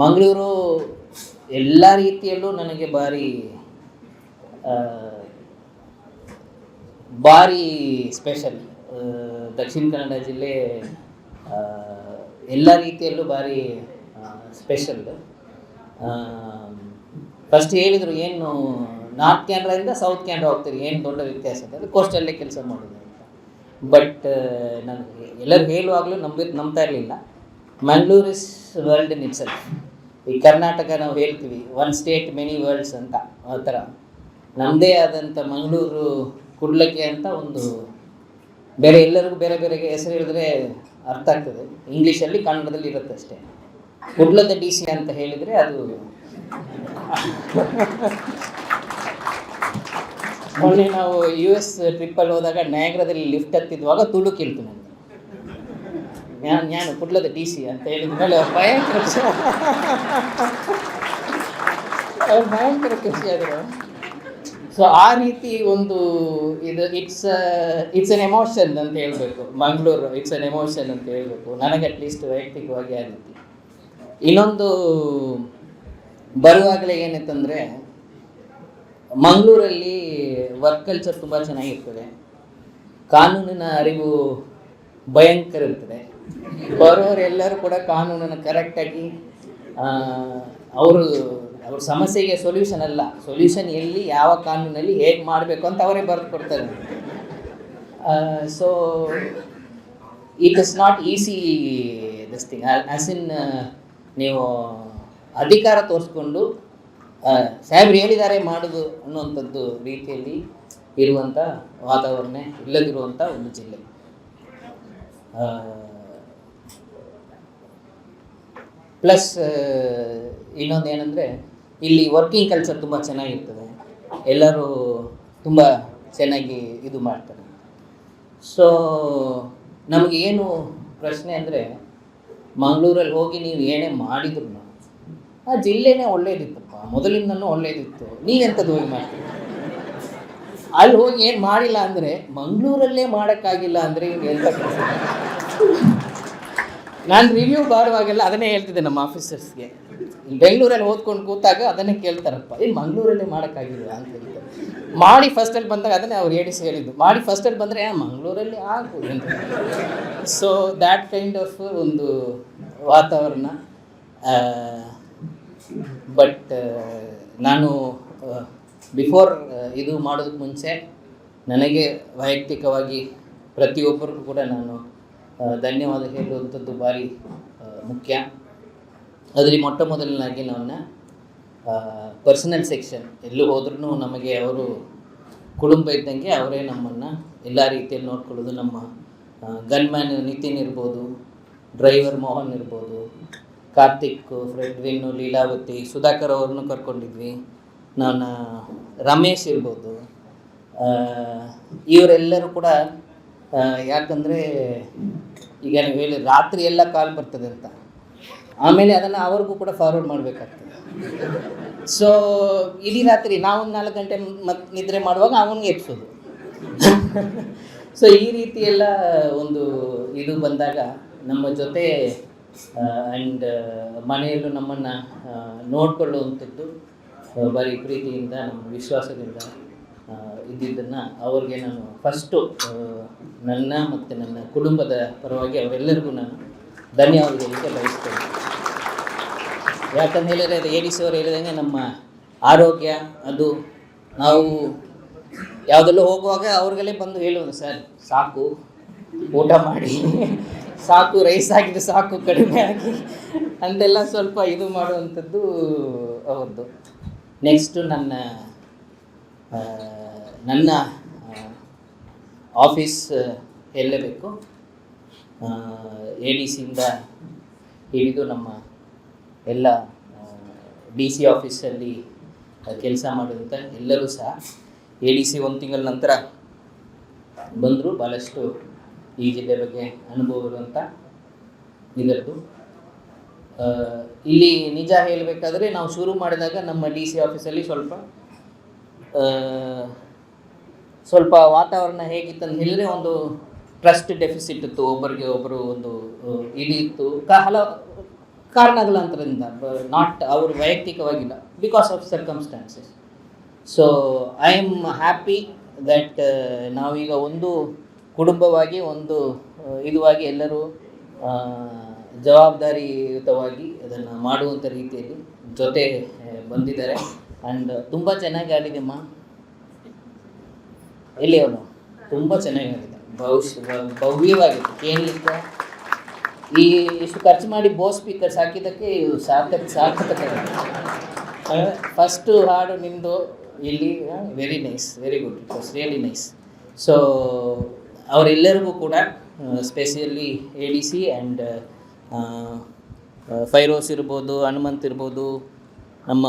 ಮಂಗಳೂರು ಎಲ್ಲ ರೀತಿಯಲ್ಲೂ ನನಗೆ ಭಾರಿ ಭಾರಿ ಸ್ಪೆಷಲ್ ದಕ್ಷಿಣ ಕನ್ನಡ ಜಿಲ್ಲೆ ಎಲ್ಲ ರೀತಿಯಲ್ಲೂ ಭಾರಿ ಸ್ಪೆಷಲ್ ಫಸ್ಟ್ ಹೇಳಿದರು ಏನು ನಾರ್ತ್ ಕ್ಯಾನ್ರಾದಿಂದ ಸೌತ್ ಕ್ಯಾನ್ರಾ ಹೋಗ್ತೀರಿ, ಏನು ದೊಡ್ಡ ವ್ಯತ್ಯಾಸ ಅಂತ ಅದು ಕೋಸ್ಟಲ್ಲೇ ಕೆಲಸ ಮಾಡೋದು ಅಂತ. ಬಟ್ ನನಗೆ ಎಲ್ಲರೂ ಹೇಳುವಾಗಲೂ ನಂಬಿ ನಂಬ್ತಾ ಇರಲಿಲ್ಲ. ಮಂಗಳೂರು ಇಸ್ ವರ್ಲ್ಡ್ ಇನ್ ಇಟ್ ಸೆಲ್ಫ್ ಈ ಕರ್ನಾಟಕ ನಾವು ಹೇಳ್ತೀವಿ ಒನ್ ಸ್ಟೇಟ್ ಮೆನಿ ವರ್ಲ್ಡ್ಸ್ ಅಂತ. ಆ ಥರ. ನಮ್ಮದೇ ಆದಂಥ ಮಂಗಳೂರು, ಕುಡ್ಲಕ್ಕೆ ಅಂತ ಒಂದು ಬೇರೆ ಎಲ್ಲರಿಗೂ ಬೇರೆ ಬೇರೆ ಹೆಸರು ಹೇಳಿದ್ರೆ ಅರ್ಥ ಆಗ್ತದೆ. ಇಂಗ್ಲೀಷಲ್ಲಿ ಕನ್ನಡದಲ್ಲಿ ಇರುತ್ತೆ ಅಷ್ಟೇ. ಕುಡ್ಲದ ಡಿ ಸಿ ಅಂತ ಹೇಳಿದರೆ ಅದು ಮೊನ್ನೆ ನಾವು ಯು ಎಸ್ ಟ್ರಿಪ್ಪಲ್ಲಿ ಹೋದಾಗ ನಯಾಗ್ರದಲ್ಲಿ ಲಿಫ್ಟ್ ಹತ್ತಿದ್ವಾಗ ತುಳು ಕೇಳ್ತು ನನಗೆ. ನಾನು ನಾನು ಕುಡ್ಲದ ಡಿ ಸಿ ಅಂತ ಹೇಳಿದ ಮೇಲೆ ಅವ್ರು ಭಯಂಕರ ಖುಷಿ ಅವ್ರು ಭಯಂಕರ ಖುಷಿ ಆದರು ಸೊ ಆ ರೀತಿ ಒಂದು ಇದು ಇಟ್ಸ್ ಇಟ್ಸ್ ಎನ್ ಎಮೋಷನ್ ಅಂತ ಹೇಳಬೇಕು ಮಂಗಳೂರು ಇಟ್ಸ್ ಎನ್ ಎಮೋಷನ್ ಅಂತ ಹೇಳಬೇಕು ನನಗೆ ಅಟ್ಲೀಸ್ಟ್ ವೈಯಕ್ತಿಕವಾಗಿ ಆ ರೀತಿ. ಇನ್ನೊಂದು ಬರುವಾಗಲೇ ಏನಿತ್ತಂದರೆ ಮಂಗಳೂರಲ್ಲಿ ವರ್ಕ್ ಕಲ್ಚರ್ ತುಂಬ ಚೆನ್ನಾಗಿರ್ತದೆ. ಕಾನೂನಿನ ಅರಿವು ಭಯಂಕರ ಇರ್ತದೆ. ಬರೋರು ಎಲ್ಲರೂ ಕೂಡ ಕಾನೂನನ್ನು ಕರೆಕ್ಟಾಗಿ ಅವರು, ಅವ್ರ ಸಮಸ್ಯೆಗೆ ಸೊಲ್ಯೂಷನ್ ಅಲ್ಲ. ಸೊಲ್ಯೂಷನ್ ಎಲ್ಲಿ, ಯಾವ ಕಾನೂನಲ್ಲಿ, ಹೇಗೆ ಮಾಡಬೇಕು ಅಂತ ಅವರೇ ಬರೆದು ಕೊಡ್ತಾರೆ. So it is not easy this thing as in ನೀವು ಅಧಿಕಾರ ತೋರಿಸ್ಕೊಂಡು ಸಾಹೇಬ್ರು ಹೇಳಿದ್ದಾರೆ ಮಾಡೋದು ಅನ್ನುವಂಥದ್ದು ರೀತಿಯಲ್ಲಿ ಇರುವಂಥ ವಾತಾವರಣ ಇಲ್ಲದಿರುವಂಥ ಒಂದು ಜಿಲ್ಲೆ. ಪ್ಲಸ್ ಇನ್ನೊಂದು ಏನಂದರೆ, ಇಲ್ಲಿ ವರ್ಕಿಂಗ್ ಕಲ್ಚರ್ ತುಂಬ ಚೆನ್ನಾಗಿರ್ತದೆ. ಎಲ್ಲರೂ ತುಂಬ ಚೆನ್ನಾಗಿ ಇದು ಮಾಡ್ತಾರೆ. ಸೊ ನಮಗೆ ಏನು ಪ್ರಶ್ನೆ ಅಂದರೆ, ಮಂಗಳೂರಲ್ಲಿ ಹೋಗಿ ನೀವು ಏನೇ ಮಾಡಿದ್ರು ಆ ಜಿಲ್ಲೆನೇ ಒಳ್ಳೇದಿತ್ತಪ್ಪ. ಮೊದಲಿಂದನೂ ಒಳ್ಳೇದಿತ್ತು. ನೀವೆಂಥದ್ದು ಹೋಗಿ ಮಾಡ್ತೀವಿ ಅಲ್ಲಿ ಹೋಗಿ ಏನು ಮಾಡಿಲ್ಲ ಅಂದರೆ, ಮಂಗಳೂರಲ್ಲೇ ಮಾಡೋಕ್ಕಾಗಿಲ್ಲ ಅಂದರೆ ಇವ್ನು ಎಂಥ ನಾನು ರಿವ್ಯೂ ಬಾರುವಾಗೆಲ್ಲ ಅದನ್ನೇ ಹೇಳ್ತಿದ್ದೆ ನಮ್ಮ ಆಫೀಸರ್ಸ್ಗೆ ಬೆಂಗಳೂರಲ್ಲಿ ಓದ್ಕೊಂಡು ಕೂತಾಗ ಅದನ್ನೇ ಕೇಳ್ತಾರಪ್ಪ. ಏನು ಮಂಗಳೂರಲ್ಲಿ ಮಾಡೋಕ್ಕಾಗಿಲ್ಲ ಅಂತ ಹೇಳ್ತಾರೆ ಮಾಡಿ ಫಸ್ಟಲ್ಲಿ ಬಂದಾಗ ಅದನ್ನೇ ಅವ್ರು ಹೇಳಿಸಿ ಹೇಳಿದ್ದು. ಮಾಡಿ ಫಸ್ಟಲ್ಲಿ ಬಂದರೆ ಮಂಗಳೂರಲ್ಲಿ ಆಗ್ಬೋದು ಅಂತ ಸೊ ದ್ಯಾಟ್ ಕೈಂಡ್ ಆಫ್ ಒಂದು ವಾತಾವರಣ ಬಟ್ ನಾನು ಬಿಫೋರ್ ಇದು ಮಾಡೋದಕ್ಕೆ ಮುಂಚೆ ನನಗೆ ವೈಯಕ್ತಿಕವಾಗಿ ಪ್ರತಿಯೊಬ್ಬರಿಗೂ ಕೂಡ ನಾನು ಧನ್ಯವಾದ ಹೇಳುವಂಥದ್ದು ಭಾರಿ ಮುಖ್ಯ. ಅದರಲ್ಲಿ ಮೊಟ್ಟ ಮೊದಲನಾಗಿ ನನ್ನ ಪರ್ಸನಲ್ ಸೆಕ್ಷನ್ ಎಲ್ಲೂ ಹೋದ್ರೂ ನಮಗೆ ಅವರು ಕುಟುಂಬ ಇದ್ದಂಗೆ ಅವರೇ ನಮ್ಮನ್ನು ಎಲ್ಲ ರೀತಿಯಲ್ಲಿ ನೋಡ್ಕೊಳ್ಳೋದು. ನಮ್ಮ ಗನ್ಮ್ಯಾನ್ ನಿತಿನ್ ಇರ್ಬೋದು, ಡ್ರೈವರ್ ಮೋಹನ್ ಇರ್ಬೋದು, ಕಾರ್ತಿಕ್ ಫ್ರೆಡ್ವಿನ್ನು ಲೀಲಾವತಿ, ಸುಧಾಕರ್ ಅವ್ರನ್ನೂ ಕರ್ಕೊಂಡಿದ್ವಿ. ನಾನು ರಮೇಶ್ ಇರ್ಬೋದು. ಇವರೆಲ್ಲರೂ ಕೂಡ ಯಾಕಂದರೆ ಈಗ ನೀವು ಹೇಳಿ ರಾತ್ರಿ ಎಲ್ಲ ಕಾಲ್ ಬರ್ತದೆ ಅಂತ. ಆಮೇಲೆ ಅದನ್ನು ಅವ್ರಿಗೂ ಕೂಡ ಫಾರ್ವರ್ಡ್ ಮಾಡಬೇಕಾಗ್ತದೆ. ಸೊ ಇಡೀ ರಾತ್ರಿ ನಾವು ನಾಲ್ಕು ಗಂಟೆ ಮತ್ತೆ ನಿದ್ರೆ ಮಾಡುವಾಗ ಅವನಿಗೆ ಎಪ್ಸೋದು ಸೊ ಈ ರೀತಿ ಎಲ್ಲ ಒಂದು ಇದು ಬಂದಾಗ ನಮ್ಮ ಜೊತೆ ಆ್ಯಂಡ್ ಮನೆಯಲ್ಲೂ ನಮ್ಮನ್ನು ನೋಡಿಕೊಳ್ಳುವಂಥದ್ದು ಬರೀ ಪ್ರೀತಿಯಿಂದ, ನಮ್ಮ ವಿಶ್ವಾಸದಿಂದ ಇದ್ದಿದ್ದನ್ನು ಅವ್ರಿಗೆ ನಾನು ಫಸ್ಟು ನನ್ನ ಮತ್ತು ನನ್ನ ಕುಟುಂಬದ ಪರವಾಗಿ ಅವರೆಲ್ಲರಿಗೂ ನಾನು ಧನ್ಯವಾದ ಹೇಳಲಿಕ್ಕೆ ಬಯಸ್ತೇನೆ. ಯಾಕಂತ ಹೇಳಿದರೆ ಅದು ಅವರು ಹೇಳಿದಂಗೆ ನಮ್ಮ ಆರೋಗ್ಯ, ಅದು ನಾವು ಯಾವುದೆಲ್ಲೋ ಹೋಗುವಾಗ ಅವ್ರಿಗೆಲ್ಲೇ ಬಂದು ಹೇಳೋದು ಸರ್, ಸಾಕು, ಊಟ ಮಾಡಿ, ಸಾಕು ರೈಸ್ ಹಾಕಿದ್ರೆ ಸಾಕು, ಕಡಿಮೆ ಆಗಿ, ಅಂತೆಲ್ಲ ಸ್ವಲ್ಪ ಇದು ಮಾಡುವಂಥದ್ದು ಅವ್ರದ್ದು. ನೆಕ್ಸ್ಟು ನನ್ನ ನನ್ನ ಆಫೀಸ್ ಎಲ್ಲಬೇಕು ಎ ಡಿ ಸಿಯಿಂದ ಹಿಡಿದು ನಮ್ಮ ಎಲ್ಲ ಡಿ ಸಿ ಆಫೀಸಲ್ಲಿ ಕೆಲಸ ಮಾಡಿದಂಥ ಎಲ್ಲರೂ ಸಹ ಎ ಡಿ ಸಿ ಒಂದು ತಿಂಗಳ ನಂತರ ಬಂದರು. ಭಾಳಷ್ಟು ಈ ಜಿಲ್ಲೆ ಬಗ್ಗೆ ಅನುಭವ ಇರುವಂಥ ಇದರದ್ದು. ಇಲ್ಲಿ ನಿಜ ಹೇಳಬೇಕಾದ್ರೆ ನಾವು ಶುರು ಮಾಡಿದಾಗ ನಮ್ಮ ಡಿ ಸಿ ಆಫೀಸಲ್ಲಿ ಸ್ವಲ್ಪ ಸ್ವಲ್ಪ ವಾತಾವರಣ ಹೇಗಿತ್ತು ಹೇಳಿದ್ರೆ ಒಂದು ಟ್ರಸ್ಟ್ ಡೆಫಿಸಿಟ್ ಇತ್ತು, ಒಬ್ಬರಿಗೆ ಒಬ್ಬರು ಒಂದು ಇದಿತ್ತು ಕ, ಹಲ ಕಾರಣಗಳಂತರಿಂದ ನಾಟ್ ಅವರು ವೈಯಕ್ತಿಕವಾಗಿಲ್ಲ because of circumstances so I am happy that ನಾವೀಗ ಒಂದು ಕುಟುಂಬವಾಗಿ, ಒಂದು ಇದುವಾಗಿ ಎಲ್ಲರೂ ಜವಾಬ್ದಾರಿಯುತವಾಗಿ ಅದನ್ನು ಮಾಡುವಂಥ ರೀತಿಯಲ್ಲಿ ಜೊತೆ ಬಂದಿದ್ದಾರೆ. ಆ್ಯಂಡ್ ತುಂಬ ಚೆನ್ನಾಗಿ ಆಡಿದೆಮ್ಮ ಎಲ್ಲಿ ಅವನು? ತುಂಬ ಚೆನ್ನಾಗಿ ಆಡಿದೆ ಭವಿಷ್ಯ ಭವ್ಯವಾಗಿತ್ತು. ಕೇಳಲಿಕ್ಕೆ ಈ ಇಷ್ಟು ಖರ್ಚು ಮಾಡಿ ಬೋ ಸ್ಪೀಕರ್ಸ್ ಹಾಕಿದ್ದಕ್ಕೆ ಸಾರ್ಥಕ, ಸಾರ್ಥಕತೆ. ಫಸ್ಟು ಹಾಡು ನಿಮ್ಮದು ಇಲ್ಲಿ very nice very good it was really nice so ಅವರೆಲ್ಲರಿಗೂ ಕೂಡ specially A D C and Firoz ಇರ್ಬೋದು ಹನುಮಂತ್ ಇರ್ಬೋದು, ನಮ್ಮ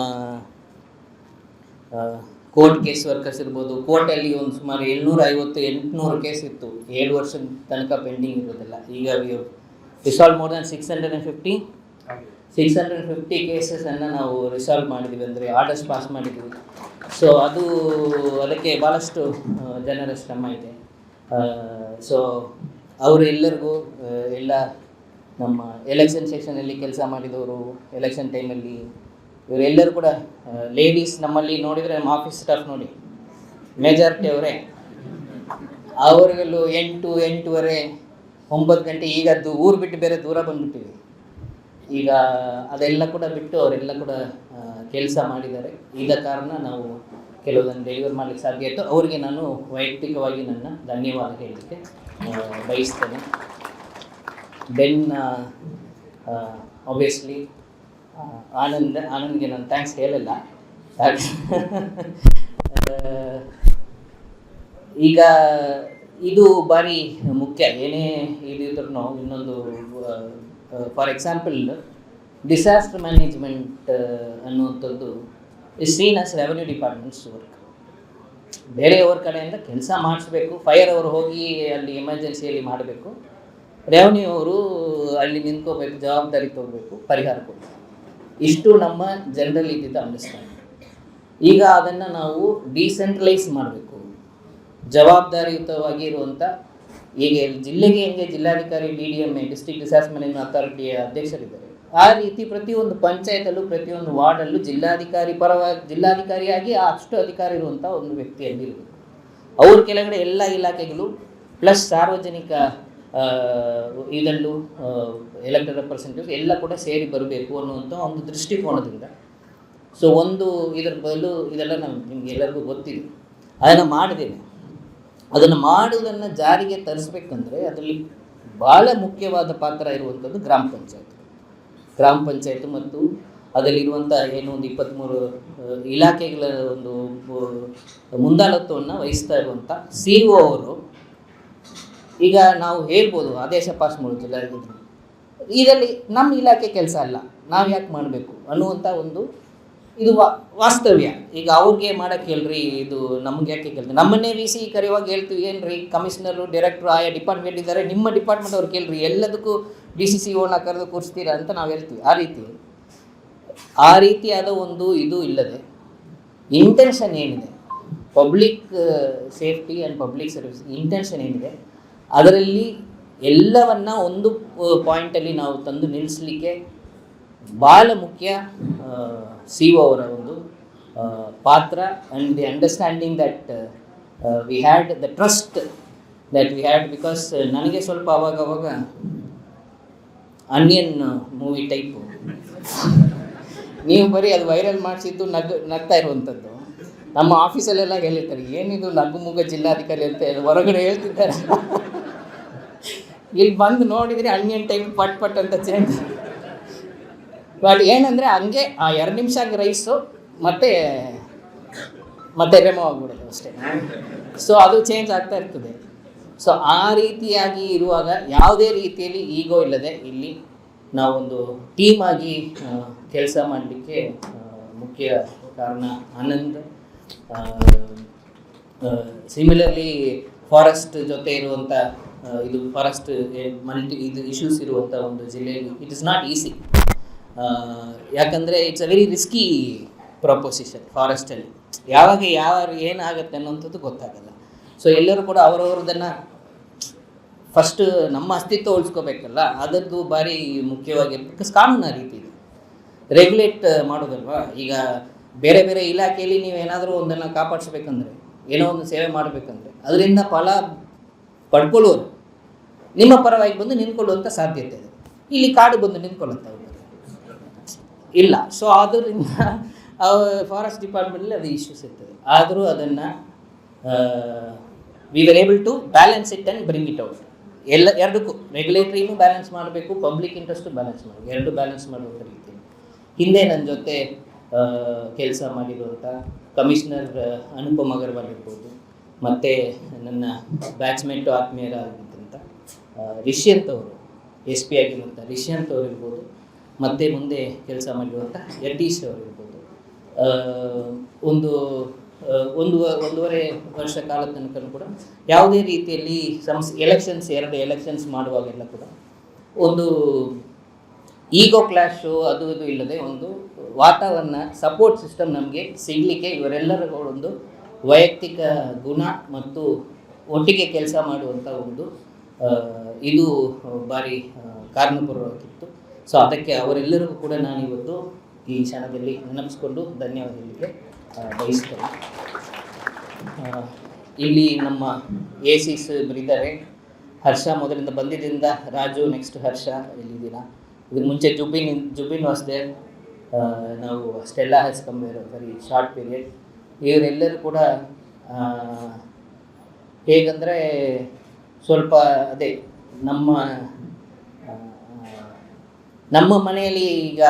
ಕೋರ್ಟ್ ಕೇಸ್ ವರ್ಕರ್ಸ್ ಇರ್ಬೋದು ಕೋರ್ಟಲ್ಲಿ ಒಂದು ಸುಮಾರು ಏಳ್ನೂರ ಐವತ್ತು ಎಂಟುನೂರು ಕೇಸ್ ಇತ್ತು. ಏಳು ವರ್ಷದ ತನಕ ಪೆಂಡಿಂಗ್ ಇರೋದಿಲ್ಲ ಈಗ resolve more than six hundred and fifty six hundred fifty ಕೇಸಸನ್ನು ನಾವು ರಿಸಾಲ್ವ್ ಮಾಡಿದ್ದೀವಿ ಅಂದರೆ ಆರ್ಡರ್ಸ್ ಪಾಸ್ ಮಾಡಿದ್ದೀವಿ ಸೊ ಅದು ಅದಕ್ಕೆ ಭಾಳಷ್ಟು ಜನರ ಶ್ರಮ ಇದೆ. ಸೊ ಅವರು ಎಲ್ಲರಿಗೂ ಆ, ಎಲ್ಲ ನಮ್ಮ ಎಲೆಕ್ಷನ್ ಸೆಕ್ಷನಲ್ಲಿ ಕೆಲಸ ಮಾಡಿದವರು ಎಲೆಕ್ಷನ್ ಟೈಮಲ್ಲಿ ಇವರೆಲ್ಲರೂ ಕೂಡ ಲೇಡೀಸ್ ನಮ್ಮಲ್ಲಿ ನೋಡಿದರೆ ನಮ್ಮ ಆಫೀಸ್ ಸ್ಟಾಫ್ ನೋಡಿ ಮೆಜಾರಿಟಿ ಅವರೇ. ಅವರಿಗೆಲ್ಲೂ ಎಂಟು, ಎಂಟೂವರೆ, ಒಂಬತ್ತು ಗಂಟೆ ಈಗ ಅದು ಊರು ಬಿಟ್ಟು ಬೇರೆ ದೂರ ಬಂದ್ಬಿಟ್ಟಿವಿ. ಈಗ ಅದೆಲ್ಲ ಕೂಡ ಬಿಟ್ಟು ಅವರೆಲ್ಲ ಕೂಡ ಕೆಲಸ ಮಾಡಿದ್ದಾರೆ. ಇದ ಕಾರಣ ನಾವು ಕೆಲವೊಂದನ್ನು ಡೆಲಿವರ್ ಮಾಡಲಿಕ್ಕೆ ಸಾಧ್ಯ ಆಯಿತು. ಅವರಿಗೆ ನಾನು ವೈಯಕ್ತಿಕವಾಗಿ ನನ್ನ ಧನ್ಯವಾದ ಹೇಳಲಿಕ್ಕೆ ಬಯಸ್ತೇನೆ. ದೆನ್ ಆಬ್ವಿಯಸ್ಲಿ ಆನಂದ್, ಆನಂದ್ಗೆ ನಾನು ಥ್ಯಾಂಕ್ಸ್ ಹೇಳಲ್ಲ ಈಗ ಇದು ಭಾರಿ ಮುಖ್ಯ. ಏನೇ ಇದಿದ್ರೂ ಇನ್ನೊಂದು ಫಾರ್ ಎಕ್ಸಾಂಪಲ್ ಡಿಸಾಸ್ಟರ್ ಮ್ಯಾನೇಜ್ಮೆಂಟ್ ಅನ್ನುವಂಥದ್ದು is seen as revenue departments work ಬೇರೆಯವ್ರ ಕಡೆಯಿಂದ ಕೆಲಸ ಮಾಡಿಸ್ಬೇಕು ಫೈರ್ ಅವರು ಹೋಗಿ ಅಲ್ಲಿ ಎಮರ್ಜೆನ್ಸಿಯಲ್ಲಿ ಮಾಡಬೇಕು. ರೆವೆನ್ಯೂ ಅವರು ಅಲ್ಲಿ ನಿಂತ್ಕೋಬೇಕು, ಜವಾಬ್ದಾರಿ ತಗೋಬೇಕು, ಪರಿಹಾರ ಕೊಡಬೇಕು. ಇಷ್ಟು ನಮ್ಮ ಜನರಲ್ ಇದ್ದಿದ್ದ ಅಂಡರ್ಸ್ಟ್ಯಾಂಡಿಂಗ್ ಈಗ ಅದನ್ನು ನಾವು ಡಿಸೆಂಟ್ರಲೈಸ್ ಮಾಡಬೇಕು. ಜವಾಬ್ದಾರಿಯುತವಾಗಿ ಇರುವಂಥ ಈಗ ಜಿಲ್ಲೆಗೆ ಹೆಂಗೆ ಜಿಲ್ಲಾಧಿಕಾರಿ D D M A district disaster management ಅಥಾರಿಟಿಯ ಅಧ್ಯಕ್ಷರಿದ್ದಾರೆ, ಆ ರೀತಿ ಪ್ರತಿಯೊಂದು ಪಂಚಾಯತಲ್ಲೂ ಪ್ರತಿಯೊಂದು ವಾರ್ಡಲ್ಲೂ ಜಿಲ್ಲಾಧಿಕಾರಿ ಪರವಾಗಿ ಜಿಲ್ಲಾಧಿಕಾರಿಯಾಗಿ ಅಷ್ಟು ಅಧಿಕಾರ ಇರುವಂಥ ಒಂದು ವ್ಯಕ್ತಿಯಲ್ಲಿ ಇರಬೇಕು. ಅವ್ರ ಕೆಳಗಡೆ ಎಲ್ಲ ಇಲಾಖೆಗಳು ಪ್ಲಸ್ ಸಾರ್ವಜನಿಕ ಇದರಲ್ಲೂ ಎಲೆಕ್ಟೆಡ್ ರೆಪ್ರೆಸೆಂಟೇಟಿವ್ಸ್ ಎಲ್ಲ ಕೂಡ ಸೇರಿ ಬರಬೇಕು ಅನ್ನುವಂಥ ಒಂದು ದೃಷ್ಟಿಕೋನದಿಂದ. ಸೊ ಒಂದು ಇದರ ಬದಲು ಇದೆಲ್ಲ ನಾವು ನಿಮ್ಗೆ ಎಲ್ಲರಿಗೂ ಗೊತ್ತಿದೆ. ಅದನ್ನು ಮಾಡಿದ್ದೇನೆ. ಅದನ್ನು ಮಾಡುವುದನ್ನು ಜಾರಿಗೆ ತರಿಸ್ಬೇಕಂದ್ರೆ ಅದರಲ್ಲಿ ಭಾಳ ಮುಖ್ಯವಾದ ಪಾತ್ರ ಇರುವಂಥದ್ದು ಗ್ರಾಮ ಪಂಚಾಯತ್. ಗ್ರಾಮ ಪಂಚಾಯತ್ ಮತ್ತು ಅದರಲ್ಲಿರುವಂಥ ಏನು ಒಂದು ಇಪ್ಪತ್ತ್ಮೂರು ಇಲಾಖೆಗಳ ಒಂದು ಮುಂದಾಳತ್ವವನ್ನು ವಹಿಸ್ತಾ ಇರುವಂಥ ಸಿ ಒ ಅವರು ಈಗ ನಾವು ಹೇಳ್ಬೋದು ಆದೇಶ ಪಾಸ್ ಮಾಡೋದು ಎಲ್ಲರಿಗೂ ಇದರಲ್ಲಿ ನಮ್ಮ ಇಲಾಖೆ ಕೆಲಸ ಅಲ್ಲ, ನಾವು ಯಾಕೆ ಮಾಡಬೇಕು ಅನ್ನುವಂಥ ಒಂದು ಇದು ವಾಸ್ತವ್ಯ. ಈಗ ಅವ್ರಿಗೆ ಮಾಡಕ್ಕೆ ಹೇಳ್ರಿ, ಇದು ನಮ್ಗೆ ಯಾಕೆ ಕೇಳ್ತೀವಿ ನಮ್ಮನ್ನೇ ವಿ ಸಿ ಕರೆಯುವಾಗ ಹೇಳ್ತೀವಿ ಏನು ರೀ ಕಮಿಷನರು, ಡೈರೆಕ್ಟ್ರು ಆಯಾ ಡಿಪಾರ್ಟ್ಮೆಂಟ್ ಇದ್ದಾರೆ ನಿಮ್ಮ ಡಿಪಾರ್ಟ್ಮೆಂಟ್ ಅವ್ರು ಕೇಳ್ರಿ, ಎಲ್ಲದಕ್ಕೂ ಡಿ ಸಿ ಸಿ ಓನ ಕರೆದು ಕೂರಿಸ್ತೀರಾ ಅಂತ ನಾವು ಹೇಳ್ತೀವಿ. ಆ ರೀತಿ, ಆ ರೀತಿಯಾದ ಒಂದು ಇದು ಇಲ್ಲದೆ ಇಂಟೆನ್ಷನ್ ಏನಿದೆ? Public safety and public service intention ಏನಿದೆ? ಅದರಲ್ಲಿ ಎಲ್ಲವನ್ನು ಒಂದು ಪಾಯಿಂಟಲ್ಲಿ ನಾವು ತಂದು ನಿಲ್ಲಿಸಲಿಕ್ಕೆ ಭಾಳ ಮುಖ್ಯ ಸಿ ಅವರ ಒಂದು ಪಾತ್ರ and the understanding that we had the trust that we had because ನನಗೆ ಸ್ವಲ್ಪ ಅವಾಗ ಅವಾಗ ಅನಿಯನ್ ಮೂವಿ ಟೈಪು ನೀವು ಬರೀ ಅದು ವೈರಲ್ ಮಾಡಿಸಿದ್ದು ನಗ್, ನಗ್ತಾ ಇರುವಂಥದ್ದು. ನಮ್ಮ ಆಫೀಸಲ್ಲೆಲ್ಲ ಹೇಳಿರ್ತಾರೆ, ಏನಿದು ನಗು ಮುಗ ಜಿಲ್ಲಾಧಿಕಾರಿ ಅಂತ ಹೊರಗಡೆ ಹೇಳ್ತಿದ್ದಾರೆ. ಇಲ್ಲಿ ಬಂದು ನೋಡಿದರೆ ಅನ್ಯನ್ ಟೈಮ್ ಪಟ್ ಪಟ್ ಅಂತ ಚೇಂಜ್ ಬಟ್ ಏನಂದರೆ ಹಂಗೆ ಆ ಎರಡು ನಿಮಿಷ ರೈಸು ಮತ್ತೆ ಮತ್ತೆ ರೆಮೋ ಆಗ್ಬಿಡೋದು ಅಷ್ಟೇ. ಸೊ ಅದು ಚೇಂಜ್ ಆಗ್ತಾ ಇರ್ತದೆ. ಸೊ ಆ ರೀತಿಯಾಗಿ ಇರುವಾಗ ಯಾವುದೇ ರೀತಿಯಲ್ಲಿ ಈಗೋ ಇಲ್ಲದೆ ಇಲ್ಲಿ ನಾವೊಂದು ಟೀಮ್ ಆಗಿ ಕೆಲಸ ಮಾಡಲಿಕ್ಕೆ ಮುಖ್ಯ ಕಾರಣ ಆನಂದ್. ಸಿಮಿಲರ್ಲಿ ಫಾರೆಸ್ಟ್ ಜೊತೆ ಇರುವಂಥ ಇದು ಫಾರೆಸ್ಟ್ ಮಲ್ಟಿ ಇದು ಇಶ್ಯೂಸ್ ಇರುವಂಥ ಒಂದು ಜಿಲ್ಲೆಯಲ್ಲಿ. ಇಟ್ ಇಸ್ ನಾಟ್ ಈಸಿ ಯಾಕಂದರೆ it's a very risky proposition ಫಾರೆಸ್ಟಲ್ಲಿ ಯಾವಾಗ ಯಾವ ಏನಾಗುತ್ತೆ ಅನ್ನೋಂಥದ್ದು ಗೊತ್ತಾಗಲ್ಲ. ಸೊ ಎಲ್ಲರೂ ಕೂಡ ಅವರವ್ರದನ್ನು ಫಸ್ಟ್ ನಮ್ಮ ಅಸ್ತಿತ್ವ ಉಳಿಸ್ಕೋಬೇಕಲ್ಲ. ಅದರದ್ದು ಭಾರಿ ಮುಖ್ಯವಾಗಿ ಬಿಕಾಸ್ ಕಾನೂನು ರೀತಿ ಇದೆ. ರೆಗ್ಯುಲೇಟ್ ಮಾಡೋದಲ್ವಾ? ಈಗ ಬೇರೆ ಬೇರೆ ಇಲಾಖೆಯಲ್ಲಿ ನೀವು ಏನಾದರೂ ಒಂದನ್ನು ಕಾಪಾಡಿಸ್ಬೇಕಂದ್ರೆ, ಏನೋ ಒಂದು ಸೇವೆ ಮಾಡಬೇಕಂದ್ರೆ, ಅದರಿಂದ ಫಲ ಪಡ್ಕೊಳ್ಳೋರು. ನಿಮ್ಮ ಪರವಾಗಿ ಬಂದು ನಿಂತ್ಕೊಳ್ಳುವಂಥ ಸಾಧ್ಯತೆ ಇದೆ. ಇಲ್ಲಿ ಕಾಡು ಬಂದು ನಿಂತ್ಕೊಳ್ಳುವಂಥ ಇಲ್ಲ. ಸೊ ಆದ್ದರಿಂದ ಫಾರೆಸ್ಟ್ ಡಿಪಾರ್ಟ್ಮೆಂಟಲ್ಲಿ ಅದು ಇಶ್ಯೂಸ್ ಇರ್ತದೆ ಆದರೂ ಅದನ್ನು we were able to balance it and bring it out ಎಲ್ಲ, ಎರಡಕ್ಕೂ. ರೆಗ್ಯುಲೇಟ್ರಿನೂ ಬ್ಯಾಲೆನ್ಸ್ ಮಾಡಬೇಕು ಪಬ್ಲಿಕ್ ಇಂಟ್ರೆಸ್ಟು ಬ್ಯಾಲೆನ್ಸ್ ಮಾಡಬೇಕು. ಎರಡು ಬ್ಯಾಲೆನ್ಸ್ ಮಾಡುವಂಥ ರೀತಿ. ಹಿಂದೆ ನನ್ನ ಜೊತೆ ಕೆಲಸ ಮಾಡಿರುವಂಥ ಕಮಿಷನರ್ ಅನುಪಮ್ ಅಗರ್ವಾಲ್ ಇರ್ಬೋದು. ಮತ್ತು ನನ್ನ ಬ್ಯಾಚ್ಮೆಂಟು ಆತ್ಮೀಯರಾಗಿದ್ದಂಥ ರಿಷಿ ಅಂತ ಅವರು ಎಸ್ ಪಿ ಆಗಿರುವಂಥ ರಿಷಿ ಅವರು ಇರ್ಬೋದು, ಮತ್ತೆ ಮುಂದೆ ಕೆಲಸ ಮಾಡಿರುವಂಥ ಯತೀಶ್ ಅವರು ಇರ್ಬೋದು. ಒಂದು ಒಂದು ಒಂದೂವರೆ ವರ್ಷ ಕಾಲ ತನಕ ಕೂಡ ಯಾವುದೇ ರೀತಿಯಲ್ಲಿ ಸಂಸ್ ಎಲೆಕ್ಷನ್ಸ್ ಎರಡು ಎಲೆಕ್ಷನ್ಸ್ ಮಾಡುವಾಗೆಲ್ಲ ಕೂಡ ಒಂದು ಈಗೋ ಕ್ಲಾಶು ಅದು ಇದು ಇಲ್ಲದೆ ಒಂದು ವಾತಾವರಣ ಸಪೋರ್ಟ್ ಸಿಸ್ಟಮ್ ನಮಗೆ ಸಿಗಲಿಕ್ಕೆ ಇವರೆಲ್ಲರ ಒಂದು ವೈಯಕ್ತಿಕ ಗುಣ ಮತ್ತು ಒಟ್ಟಿಗೆ ಕೆಲಸ ಮಾಡುವಂಥ ಒಂದು ಇದು ಭಾರಿ ಕಾರಣಪೂರ್ವಕ್ಕಿತ್ತು ಸೊ ಅದಕ್ಕೆ ಅವರೆಲ್ಲರಿಗೂ ಕೂಡ ನಾನು ಇವತ್ತು ಈ ಕ್ಷಣದಲ್ಲಿ ನೆನಪಿಸ್ಕೊಂಡು ಧನ್ಯವಾದ ಬಯಸ್ತೇನೆ. ಇಲ್ಲಿ ನಮ್ಮ ಎ ಸಿಸ್ ಇದ್ದಾರೆ ಹರ್ಷ ಮೊದಲಿಂದ ಬಂದಿದ್ದರಿಂದ ರಾಜು ನೆಕ್ಸ್ಟ್ ಹರ್ಷ ಇಲ್ಲಿದ್ದೀರಾ ಇದ್ರ ಮುಂಚೆ ಜುಬಿನ್ ಜುಬಿನ್ ವಾಸ್ದೆ ನಾವು Stella has come very short period ಇವರೆಲ್ಲರೂ ಕೂಡ ಹೇಗಂದರೆ ಸ್ವಲ್ಪ ಅದೇ ನಮ್ಮ ನಮ್ಮ ಮನೆಯಲ್ಲಿ ಈಗ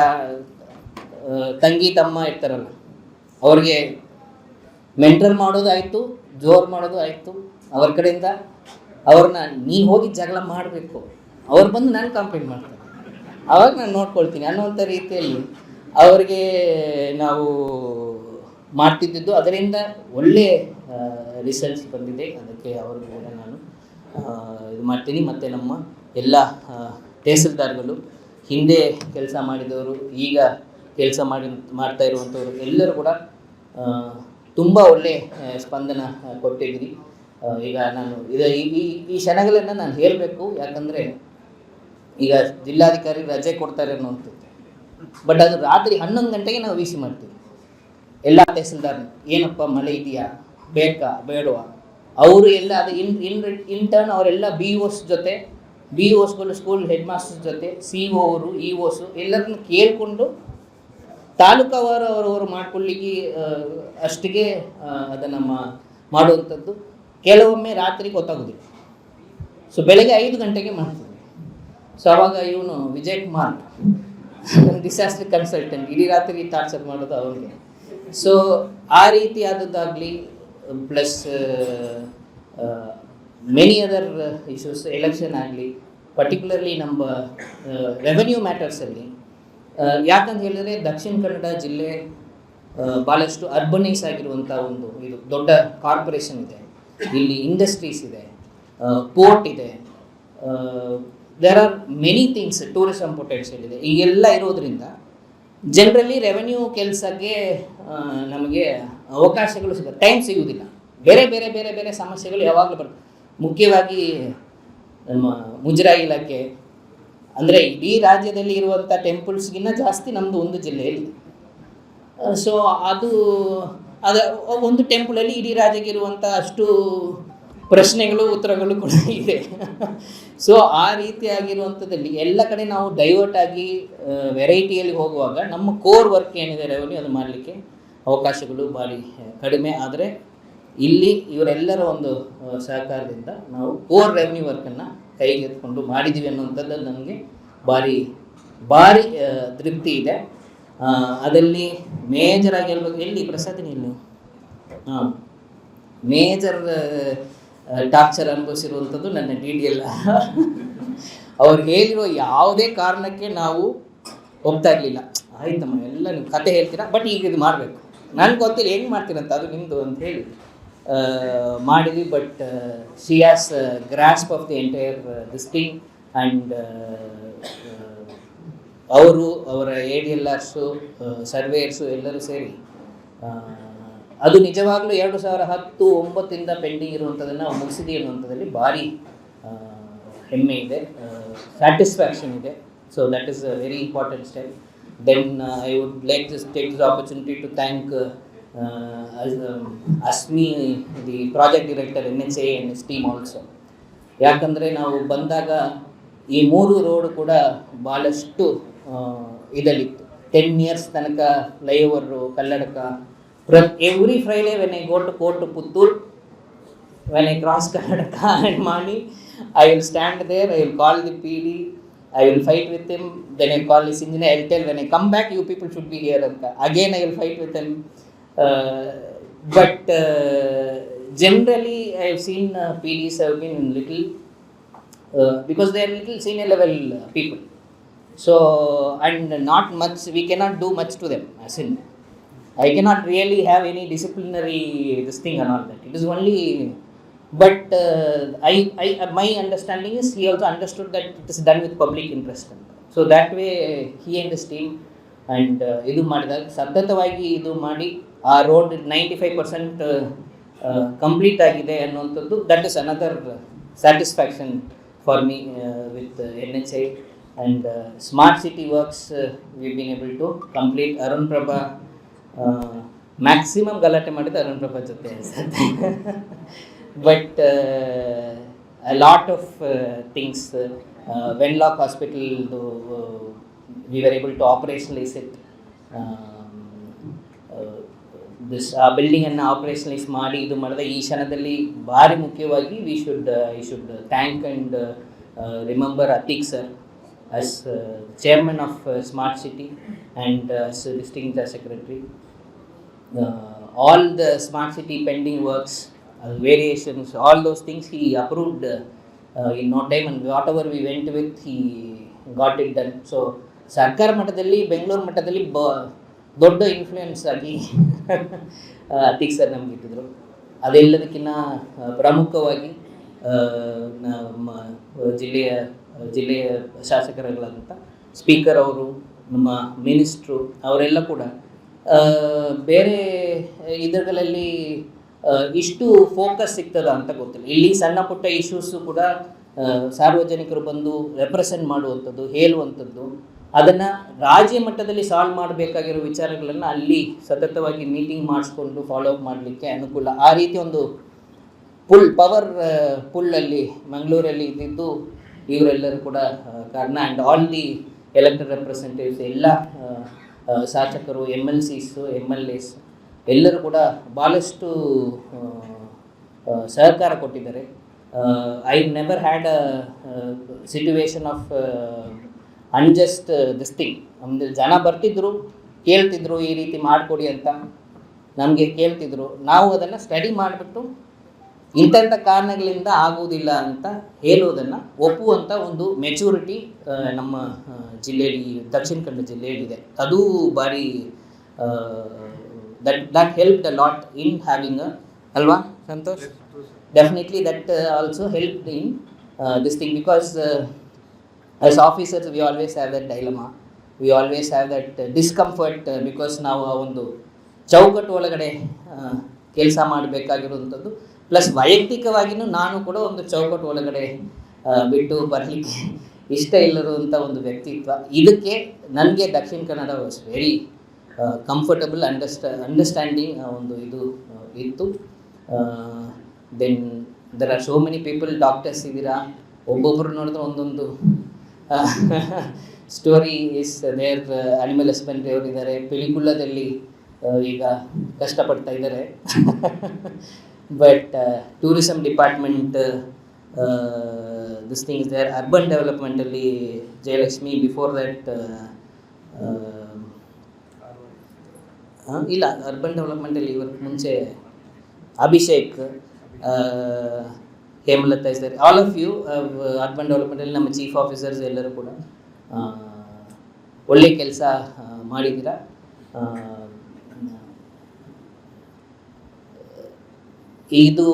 ತಂಗಿ ತಮ್ಮ ಇರ್ತಾರಲ್ಲ, ಅವ್ರಿಗೆ ಮೆಂಟರ್ ಮಾಡೋದಾಯಿತು, ಜೋರು ಮಾಡೋದು ಆಯಿತು ಅವ್ರ ಕಡೆಯಿಂದ ಅವ್ರನ್ನ ನೀ ಹೋಗಿ ಜಗಳ ಮಾಡಬೇಕು. ಅವ್ರು ಬಂದು ನಾನು ಕಂಪ್ಲೇಂಟ್ ಮಾಡ್ತಾರೆ. ಅವಾಗ ನಾನು ನೋಡ್ಕೊಳ್ತೀನಿ ಅನ್ನುವಂಥ ರೀತಿಯಲ್ಲಿ ಅವರಿಗೆ ನಾವು ಮಾಡ್ತಿದ್ದಿದ್ದು. ಅದರಿಂದ ಒಳ್ಳೆ ರಿಸಲ್ಟ್ಸ್ ಬಂದಿದೆ. ಅದಕ್ಕೆ ಅವರು ಕೂಡ ನಾನು ಇದು ಮಾಡ್ತೀನಿ. ಮತ್ತು ನಮ್ಮ ಎಲ್ಲ ತಹಸೀಲ್ದಾರ್ಗಳು, ಹಿಂದೆ ಕೆಲಸ ಮಾಡಿದವರು, ಈಗ ಕೆಲಸ ಮಾಡಿ, ಮಾಡ್ತಾ ಇರುವಂಥವ್ರು ಎಲ್ಲರೂ ಕೂಡ ತುಂಬ ಒಳ್ಳೆ ಸ್ಪಂದನ ಕೊಟ್ಟಿದ್ದೀನಿ. ಈಗ ನಾನು, ಇದು ಈ- ಈ ಈ ಕ್ಷಣಗಳನ್ನು ನಾನು ಹೇಳಬೇಕು. ಯಾಕಂದರೆ ಈಗ ಜಿಲ್ಲಾಧಿಕಾರಿ ರಜೆ ಕೊಡ್ತಾರೆ ಅನ್ನುವಂಥದ್ದು. ಬಟ್ ಅದು ರಾತ್ರಿ ಹನ್ನೊಂದು ಗಂಟೆಗೆ ನಾವು ವಿ ಸಿ ಮಾಡ್ತೀವಿ. ಎಲ್ಲ ತಹಸೀಲ್ದಾರ್ ಏನಪ್ಪ ಮಳೆ ಇದೆಯಾ? ಬೇಕಾ? ಬೇಡವಾ? ಅವರು ಎಲ್ಲ ಅದು ಇನ್ ಇನ್ ಇಂಟರ್ನ್ ಅವರೆಲ್ಲ ಬಿ ಓಸ್ ಜೊತೆ ಬಿ ಓಸ್ಗಳು ಸ್ಕೂಲ್ ಹೆಡ್ ಮಾಸ್ಟರ್ ಜೊತೆ ಸಿ ಅವರು ಇ ಓಸು ಎಲ್ಲರನ್ನು ಕೇಳಿಕೊಂಡು ತಾಲೂಕವರು ಅವರವರು ಮಾಡ್ಕೊಳ್ಳಿಕ್ಕೆ ಅಷ್ಟಿಗೆ ಅದನ್ನು ಮಾಡುವಂಥದ್ದು. ಕೆಲವೊಮ್ಮೆ ರಾತ್ರಿ ಗೊತ್ತಾಗೋದಿಲ್ಲ. ಸೊ ಬೆಳಗ್ಗೆ ಐದು ಗಂಟೆಗೆ ಮಾಡ್ತೀವಿ ಸೊ ಅವಾಗ ಇವನು ವಿಜಯ್ ಕುಮಾರ್ ಡಿಸಾಸ್ಟರ್ ಕನ್ಸಲ್ಟೆಂಟ್ ಇಡೀ ರಾತ್ರಿ ಟಾರ್ಚರ್ ಮಾಡೋದು ಅವನಿಗೆ. ಸೊ ಆ ರೀತಿಯಾದದ್ದಾಗಲಿ plus many other issues election ಆಗಲಿ ಪರ್ಟಿಕ್ಯುಲರ್ಲಿ ನಮ್ಮ ರೆವೆನ್ಯೂ ಮ್ಯಾಟರ್ಸಲ್ಲಿ ಯಾಕಂತ ಹೇಳಿದ್ರೆ ದಕ್ಷಿಣ ಕನ್ನಡ ಜಿಲ್ಲೆ ಭಾಳಷ್ಟು ಅರ್ಬನೈಸ್ ಆಗಿರುವಂಥ ಒಂದು ಇದು ದೊಡ್ಡ ಕಾರ್ಪೊರೇಷನ್ ಇದೆ. ಇಲ್ಲಿ ಇಂಡಸ್ಟ್ರೀಸ್ ಇದೆ ಪೋರ್ಟ್ ಇದೆ there are many things tourism potential ಇದೆ ಈಗೆಲ್ಲ ಇರೋದ್ರಿಂದ ಜನರಲಿ ರೆವೆನ್ಯೂ ಕೆಲಸಕ್ಕೆ ನಮಗೆ ಅವಕಾಶಗಳು ಸಿಗುತ್ತೆ. ಟೈಮ್ ಸಿಗುವುದಿಲ್ಲ. ಬೇರೆ ಬೇರೆ ಬೇರೆ ಬೇರೆ ಸಮಸ್ಯೆಗಳು ಯಾವಾಗಲೂ ಬರ್ತವೆ ಮುಖ್ಯವಾಗಿ ನಮ್ಮ ಮುಜರಾಯಿ ಇಲಾಖೆ, ಅಂದರೆ ಇಡೀ ರಾಜ್ಯದಲ್ಲಿ ಇರುವಂಥ ಟೆಂಪಲ್ಸ್ಗಿನ್ನ ಜಾಸ್ತಿ ನಮ್ಮದು ಒಂದು ಜಿಲ್ಲೆಯಲ್ಲಿ. ಸೊ ಅದು ಅದು, ಒಂದು ಟೆಂಪಲಲ್ಲಿ ಇಡೀ ರಾಜ್ಯಕ್ಕೆ ಇರುವಂಥ ಅಷ್ಟು ಪ್ರಶ್ನೆಗಳು, ಉತ್ತರಗಳು ಕೂಡ ಇದೆ. ಸೊ ಆ ರೀತಿಯಾಗಿರುವಂಥದ್ದಲ್ಲಿ ಎಲ್ಲ ಕಡೆ ನಾವು ಡೈವರ್ಟ್ ಆಗಿ ವೆರೈಟಿಯಲ್ಲಿ ಹೋಗುವಾಗ ನಮ್ಮ ಕೋರ್ ವರ್ಕ್ ಏನಿದೆ ರೆವೆನ್ಯೂ ಅದು ಮಾಡಲಿಕ್ಕೆ ಅವಕಾಶಗಳು ಭಾರಿ ಕಡಿಮೆ. ಆದರೆ ಇಲ್ಲಿ ಇವರೆಲ್ಲರ ಒಂದು ಸಹಕಾರದಿಂದ ನಾವು ಕೋರ್ ರೆವೆನ್ಯೂ ವರ್ಕನ್ನು ಕೈಗೆತ್ಕೊಂಡು ಮಾಡಿದ್ದೀವಿ ಅನ್ನುವಂಥದ್ದು ನನಗೆ ಭಾರಿ ಭಾರಿ ತೃಪ್ತಿ ಇದೆ. ಅದರಲ್ಲಿ ಮೇಜರಾಗಿ ಹೇಳ್ಬೇಕು. ಎಲ್ಲಿ? ಪ್ರಸಾದಿನಿ ಇಲ್ಲಿ ಹಾಂ ಮೇಜರ್ ಟಾರ್ಚರ್ ಅನುಭವಿಸಿರುವಂಥದ್ದು ನನ್ನ ಡಿ ಡಿ ಎಲ್ ಅವ್ರು ಹೇಳಿರೋ ಯಾವುದೇ ಕಾರಣಕ್ಕೆ ನಾವು ಹೋಗ್ತಾ ಇರಲಿಲ್ಲ. ಆಯ್ತಮ್ಮ, ಎಲ್ಲ ನೀವು ಕತೆ ಹೇಳ್ತೀರಾ? ಬಟ್ ಈಗ ಇದು ಮಾಡಬೇಕು. ನನಗೆ ಗೊತ್ತಿಲ್ಲ, ಹೆಂಗೆ ಮಾಡ್ತೀರಂತ ಅದು ನಿಮ್ಮದು ಅಂತ ಹೇಳಿ. ಮಾಡಿದ್ವಿ but see as grasp of the entire this thing and ಅವರು, ಅವರ A D L Rs surveyors ಎಲ್ಲರೂ ಸೇರಿ ಅದು ನಿಜವಾಗ್ಲೂ ಎರಡು ಸಾವಿರ ಹತ್ತು ಒಂಬತ್ತಿಂದ ಪೆಂಡಿಂಗ್ ಇರುವಂಥದ್ದನ್ನು ಮುಗಿಸಿದೆ ಅನ್ನುವಂಥದ್ದಲ್ಲಿ ಭಾರಿ ಹೆಮ್ಮೆ ಇದೆ. ಸ್ಯಾಟಿಸ್ಫ್ಯಾಕ್ಷನ್ ಇದೆ. So that is a very important step then I would like this take this opportunity to thank ಅಸ್ಮಿ the project director N S the project director, team also. ಯಾಕಂದರೆ ನಾವು ಬಂದಾಗ ಈ ಮೂರು ರೋಡ್ ಕೂಡ ಭಾಳಷ್ಟು ಇದಲ್ಲಿತ್ತು. ಟೆನ್ ಇಯರ್ಸ್ ತನಕ flyover Kalladka From every Friday when I go to go to Puttur, when I cross Karnataka and Mani, I will stand there, I will call the PD, I will fight with him, then I call his engineer, I will tell when I come back, you people should be here. Again, I will fight with him. Uh, but uh, generally, I have seen uh, PDs have been little, uh, because they are little senior level uh, people. So, and not much, we cannot do much to them, as in. I cannot really have any disciplinary this thing and all that. It is only, but uh, I, I, uh, my understanding is he also understood that it is done with public interest. So that way he and his team and ಇದು ಮಾಡಿದಾಗ ಸತತವಾಗಿ ಇದು ಮಾಡಿ ಆ road ninety five percent complete ಆಗಿದೆ ಅನ್ನುವಂಥದ್ದು that is another satisfaction for me with N H I and smart city works we been able to complete Arun Prabha maximum ಗಲಾಟೆ ಮಾಡಿದ್ದು ಅರುಣ್ ಪ್ರಭಾ ಜೊತೆ ಅನ್ಸುತ್ತೆ but a lot of things Wenlock ಹಾಸ್ಪಿಟಲ್ದು we were able to operationalise it this ಆ ಬಿಲ್ಡಿಂಗನ್ನು ಆಪರೇಷನಲೈಸ್ ಮಾಡಿ ಇದು ಮಾಡಿದ ಈ ಕ್ಷಣದಲ್ಲಿ ಭಾರಿ ಮುಖ್ಯವಾಗಿ we should I should thank and remember Atheeq sir as chairman chairman of city City and uh, as secretary. Uh, all the Smart City pending works, uh, variations, all those things he approved uh, uh, in no time and whatever we went with, he got it done. So, ಸರ್ಕಾರ ಮಟ್ಟದಲ್ಲಿ ಬೆಂಗಳೂರು ಮಟ್ಟದಲ್ಲಿ ಬ ದೊಡ್ಡ influence ಆಗಿ Atiq sir ನಮ್ಗೆ ಇಟ್ಟಿದ್ರು ಅದೆಲ್ಲದಕ್ಕಿಂತ ಪ್ರಮುಖವಾಗಿ ನಮ್ಮ ಜಿಲ್ಲೆಯ ಜಿಲ್ಲೆಯ ಶಾಸಕರುಗಳಂತ ಸ್ಪೀಕರ್ ಅವರು ನಮ್ಮ ಮಿನಿಸ್ಟ್ರು ಅವರೆಲ್ಲ ಕೂಡ ಬೇರೆ ಇದರಲ್ಲಿ ಇಷ್ಟು ಫೋಕಸ್ ಸಿಗ್ತದ ಅಂತ ಗೊತ್ತಿಲ್ಲ. ಇಲ್ಲಿ ಸಣ್ಣ ಪುಟ್ಟ ಇಶ್ಯೂಸು ಕೂಡ ಸಾರ್ವಜನಿಕರು ಬಂದು ರೆಪ್ರೆಸೆಂಟ್ ಮಾಡುವಂಥದ್ದು, ಹೇಳುವಂಥದ್ದು, ಅದನ್ನು ರಾಜ್ಯ ಮಟ್ಟದಲ್ಲಿ ಸಾಲ್ವ್ ಮಾಡಬೇಕಾಗಿರೋ ವಿಚಾರಗಳನ್ನು ಅಲ್ಲಿ ಸತತವಾಗಿ ಮೀಟಿಂಗ್ ಮಾಡಿಸ್ಕೊಂಡು ಫಾಲೋ ಅಪ್ ಮಾಡಲಿಕ್ಕೆ ಅನುಕೂಲ. ಆ ರೀತಿ ಒಂದು ಪುಲ್ ಪವರ್ ಪುಲ್ಲಲ್ಲಿ ಮಂಗಳೂರಲ್ಲಿ ಇದ್ದಿದ್ದು ಇವರೆಲ್ಲರೂ ಕೂಡ ಕಾರಣ. And all the elected representatives ಎಲ್ಲ ಶಾಸಕರು M L Cs M L S ಎಲ್ಲರೂ ಕೂಡ ಭಾಳಷ್ಟು ಸಹಕಾರ ಕೊಟ್ಟಿದ್ದಾರೆ. I never had a situation of unjust this thing ನಮ್ಮದು ಜನ ಬರ್ತಿದ್ರು, ಕೇಳ್ತಿದ್ರು ಈ ರೀತಿ ಮಾಡಿಕೊಡಿ ಅಂತ. ನಮಗೆ ಕೇಳ್ತಿದ್ರು. ನಾವು ಅದನ್ನು ಸ್ಟಡಿ ಮಾಡಿಬಿಟ್ಟು ಇಂಥಂಥ ಕಾರಣಗಳಿಂದ ಆಗುವುದಿಲ್ಲ ಅಂತ ಹೇಳೋದನ್ನು ಒಪ್ಪುವಂಥ ಒಂದು ಮೆಚುರಿಟಿ ನಮ್ಮ ಜಿಲ್ಲೆಯಲ್ಲಿ ದಕ್ಷಿಣ ಕನ್ನಡ ಜಿಲ್ಲೆಯಲ್ಲಿದೆ ಅದು ಭಾರಿ that that help the lot in having ಅಲ್ವಾ? Santosh? Definitely that also help in this thing because as officers we always have that dilemma we always have that discomfort because ನಾವು ಆ ಒಂದು ಚೌಕಟ್ಟು ಒಳಗಡೆ ಕೆಲಸ ಮಾಡಬೇಕಾಗಿರುವಂಥದ್ದು ಪ್ಲಸ್ ವೈಯಕ್ತಿಕವಾಗಿಯೂ ನಾನು ಕೂಡ ಒಂದು ಚೌಕಟ್ಟು ಒಳಗಡೆ ಬಿಟ್ಟು ಬರಲಿಕ್ಕೆ ಇಷ್ಟ ಇಲ್ಲರುವಂಥ ಒಂದು ವ್ಯಕ್ತಿತ್ವ. ಇದಕ್ಕೆ ನನಗೆ Dakshina Kannada was very comfortable ಅಂಡರ್ಸ್ಟ understanding ಒಂದು ಇದು ಇತ್ತು. Then there are so many people doctors ಇದ್ದೀರಾ? ಒಬ್ಬೊಬ್ಬರು ನೋಡಿದ್ರೆ ಒಂದೊಂದು story is there animal husbandry ಅವರಿದ್ದಾರೆ ಪಿಲಿಕುಳ್ಳದಲ್ಲಿ ಈಗ ಕಷ್ಟಪಡ್ತಾ ಇದ್ದಾರೆ. But tourism department this thing is there urban ಡೆವಲಪ್ಮೆಂಟಲ್ಲಿ Jayalakshmi before that ಇಲ್ಲ ಅರ್ಬನ್ ಡೆವಲಪ್ಮೆಂಟಲ್ಲಿ ಇವತ್ತು ಮುಂಚೆ ಅಭಿಷೇಕ್ ಹೇಮಲತಾ ಇದ್ದಾರೆ. ಆಲ್ ಆಫ್ ಯು ಅರ್ಬನ್ ಡೆವಲಪ್ಮೆಂಟಲ್ಲಿ ನಮ್ಮ ಚೀಫ್ ಆಫೀಸರ್ಸ್ ಎಲ್ಲರೂ ಕೂಡ ಆ, ಒಳ್ಳೆ ಕೆಲಸ ಮಾಡಿದ್ದೀರಾ ಆ, ಇದು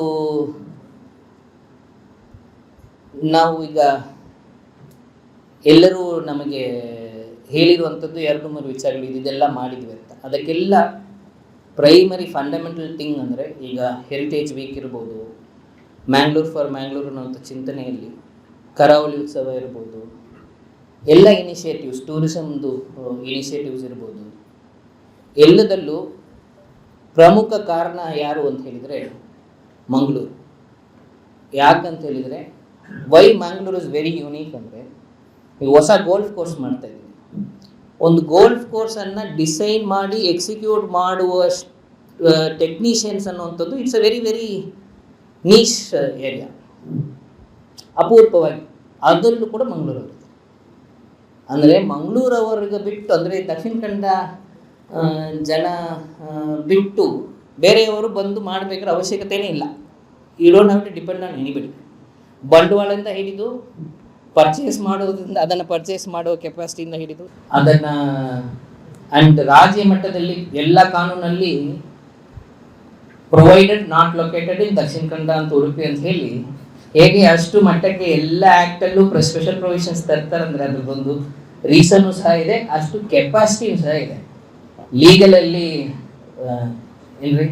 ನಾವು ಈಗ ಎಲ್ಲರೂ ನಮಗೆ ಹೇಳಿರುವಂಥದ್ದು ಎರಡು ಮೂರು ವಿಚಾರಗಳು ಇದು ಇದೆಲ್ಲ ಮಾಡಿದ್ವಿ ಅಂತ. ಅದಕ್ಕೆಲ್ಲ ಪ್ರೈಮರಿ ಫಂಡಮೆಂಟಲ್ ಥಿಂಗ್ ಅಂದರೆ ಈಗ ಹೆರಿಟೇಜ್ ವೀಕ್ ಇರ್ಬೋದು ಮ್ಯಾಂಗ್ಳೂರ್ ಫಾರ್ ಮ್ಯಾಂಗ್ಳೂರ್ ಅನ್ನೋಂಥ ಚಿಂತನೆಯಲ್ಲಿ ಕರಾವಳಿ ಉತ್ಸವ ಇರ್ಬೋದು, ಎಲ್ಲ ಇನಿಷಿಯೇಟಿವ್ಸ್ ಟೂರಿಸಮ್ದು ಇನಿಷಿಯೇಟಿವ್ಸ್ ಇರ್ಬೋದು. ಎಲ್ಲದಲ್ಲೂ ಪ್ರಮುಖ ಕಾರಣ ಯಾರು ಅಂತ ಹೇಳಿದರೆ ಮಂಗಳೂರು. ಯಾಕಂತ ಹೇಳಿದರೆ why Mangalore is very unique ಅಂದರೆ ಈಗ ಹೊಸ ಗೋಲ್ಫ್ ಕೋರ್ಸ್ ಮಾಡ್ತಾ ಇದ್ದೀನಿ ಒಂದು ಗೋಲ್ಫ್ ಕೋರ್ಸನ್ನು ಡಿಸೈನ್ ಮಾಡಿ ಎಕ್ಸಿಕ್ಯೂಟ್ ಮಾಡುವ ಟೆಕ್ನಿಷಿಯನ್ಸ್ ಅನ್ನುವಂಥದ್ದು it's a very very niche area ಅಪೂರ್ವವಾಗಿ. ಅದರಲ್ಲೂ ಕೂಡ ಮಂಗಳೂರವರು ಅಂದರೆ ಮಂಗಳೂರವರಿಗೆ ಬಿಟ್ಟು, ಅಂದರೆ ದಕ್ಷಿಣ ಕನ್ನಡ ಜನ ಬಿಟ್ಟು ಬೇರೆಯವರು ಬಂದು ಮಾಡಬೇಕಾದ್ರೆ ಅವಶ್ಯಕತೆಯೇ ಇಲ್ಲ. Have to depend on anybody ಬಂಡವಾಳದಿಂದ ಹಿಡಿದು ಪರ್ಚೇಸ್ ಮಾಡೋದ್ರಿಂದ, ಅದನ್ನು ಪರ್ಚೇಸ್ ಮಾಡುವ ಕೆಪಾಸಿಟಿಯಿಂದ ಹಿಡಿದು ಅದನ್ನು ಆ್ಯಂಡ್ ರಾಜ್ಯ ಮಟ್ಟದಲ್ಲಿ ಎಲ್ಲ ಕಾನೂನಲ್ಲಿ provided not located in Dakshina Kannada ಅಂತ ಉಡುಪಿ ಅಂತ ಹೇಳಿ, ಹೇಗೆ ಅಷ್ಟು ಮಟ್ಟಕ್ಕೆ ಎಲ್ಲ ಆ್ಯಕ್ಟಲ್ಲೂ ಪ್ರ ಸ್ಪೆಷಲ್ ಪ್ರೊವಿಷನ್ಸ್ ತರ್ತಾರಂದರೆ ಅದ್ರದ್ದೊಂದು ರೀಸನ್ನು ಸಹ ಇದೆ, ಅಷ್ಟು ಕೆಪಾಸಿಟಿಯೂ ಸಹ ಇದೆ. ಲೀಗಲಲ್ಲಿ ಏನ್ರಿ